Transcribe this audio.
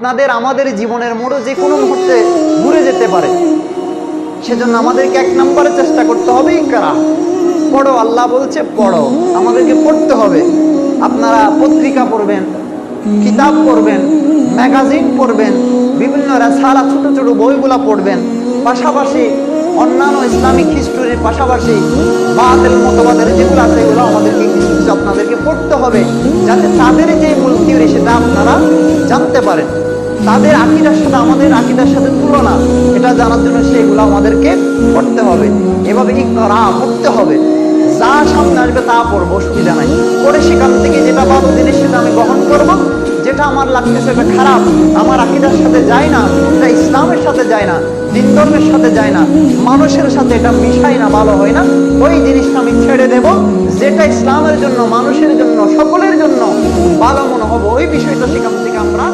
আপনাদের, আমাদের জীবনের মোড়ও যে কোনো মুহূর্তে ঘুরে যেতে পারে। সেজন্য আমাদেরকে এক নম্বরে চেষ্টা করতে হবে ইকরা পড়ো, আল্লাহ বলছে পড়ো। আমাদেরকে পড়তে হবে। আপনারা পত্রিকা পড়বেন, কিতাব পড়বেন, ম্যাগাজিন পড়বেন, বিভিন্ন সারা ছোট ছোট বইগুলা পড়বেন। পাশাপাশি অন্যান্য ইসলামিক হিস্টোরির পাশাপাশি বাতেল, মতবাদের যেগুলো আছে, এগুলো আমাদেরকে কিছু কিছু আপনাদেরকে পড়তে হবে। যাতে তাদের যে মূল থিওরি সেটা আপনারা জানতে পারেন। তাদের আকিদার সাথে আমাদের আকিদার সাথে তুলনা, এটা জানার জন্য সেগুলো আমাদেরকে পড়তে হবে। এভাবে ইকরা পড়তে হবে। যা সামনে আসবে তা পড়ব, অসুবিধা নাই। পরে সেখান থেকে যেটা ভালো জিনিস সেটা আমি গ্রহণ করব, যেটা আমার লাগতেছে এটা খারাপ। আমার আকিদার সাথে যায় না, এটা ইসলামের সাথে যায় না, দিন ধর্মের সাথে যায় না। মানুষের সাথে এটা মিশাই না, ভালো হয় না। ওই জিনিসটা আমি ছেড়ে দেব, যেটা ইসলামের জন্য, মানুষের জন্য সকলের জন্য ভালো মনে হবে। ওই বিষয়টা সেখান থেকে আমরা।